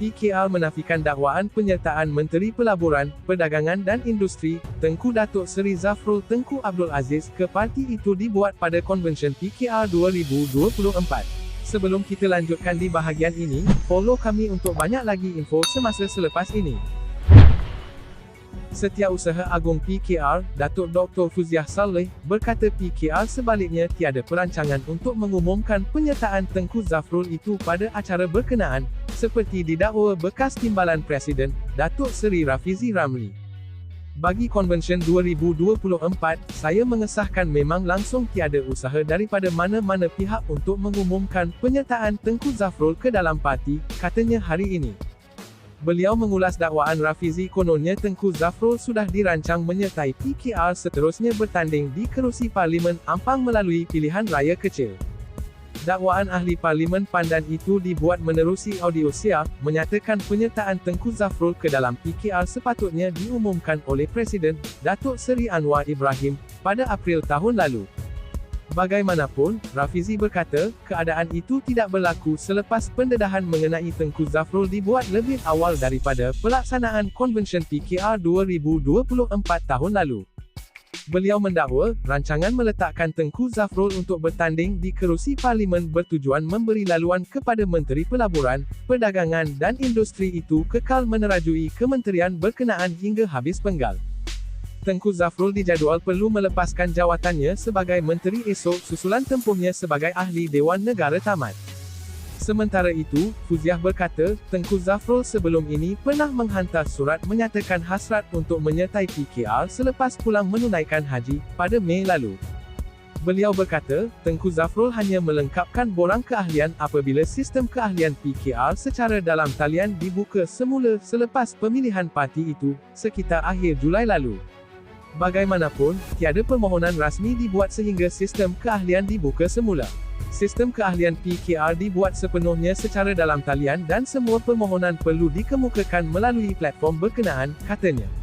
PKR menafikan dakwaan penyertaan Menteri Pelaburan, Perdagangan dan Industri, Tengku Datuk Seri Zafrul Tengku Abdul Aziz ke parti itu dibuat pada konvensyen PKR 2024. Sebelum kita lanjutkan di bahagian ini, follow kami untuk banyak lagi info semasa selepas ini. Setiausaha Agung PKR, Datuk Dr. Fuziah Saleh, berkata PKR sebaliknya tiada perancangan untuk mengumumkan penyertaan Tengku Zafrul itu pada acara berkenaan, seperti didakwa bekas Timbalan Presiden, Datuk Seri Rafizi Ramli. Bagi konvensyen 2024, saya mengesahkan memang langsung tiada usaha daripada mana-mana pihak untuk mengumumkan penyertaan Tengku Zafrul ke dalam parti, katanya hari ini. Beliau mengulas dakwaan Rafizi kononnya Tengku Zafrul sudah dirancang menyertai PKR seterusnya bertanding di kerusi Parlimen Ampang melalui pilihan raya kecil. Dakwaan ahli Parlimen Pandan itu dibuat menerusi audio siap, menyatakan penyertaan Tengku Zafrul ke dalam PKR sepatutnya diumumkan oleh Presiden, Datuk Seri Anwar Ibrahim, pada April tahun lalu. Bagaimanapun, Rafizi berkata, keadaan itu tidak berlaku selepas pendedahan mengenai Tengku Zafrul dibuat lebih awal daripada pelaksanaan konvensyen PKR 2024 tahun lalu. Beliau mendakwa, rancangan meletakkan Tengku Zafrul untuk bertanding di kerusi parlimen bertujuan memberi laluan kepada Menteri Pelaburan, Perdagangan dan Industri itu kekal menerajui kementerian berkenaan hingga habis penggal. Tengku Zafrul dijadual perlu melepaskan jawatannya sebagai menteri esok susulan tempuhnya sebagai ahli Dewan Negara Tamat. Sementara itu, Fuziah berkata, Tengku Zafrul sebelum ini pernah menghantar surat menyatakan hasrat untuk menyertai PKR selepas pulang menunaikan haji, pada Mei lalu. Beliau berkata, Tengku Zafrul hanya melengkapkan borang keahlian apabila sistem keahlian PKR secara dalam talian dibuka semula selepas pemilihan parti itu, sekitar akhir Julai lalu. Bagaimanapun, tiada permohonan rasmi dibuat sehingga sistem keahlian dibuka semula. Sistem keahlian PKR dibuat sepenuhnya secara dalam talian dan semua permohonan perlu dikemukakan melalui platform berkenaan, katanya.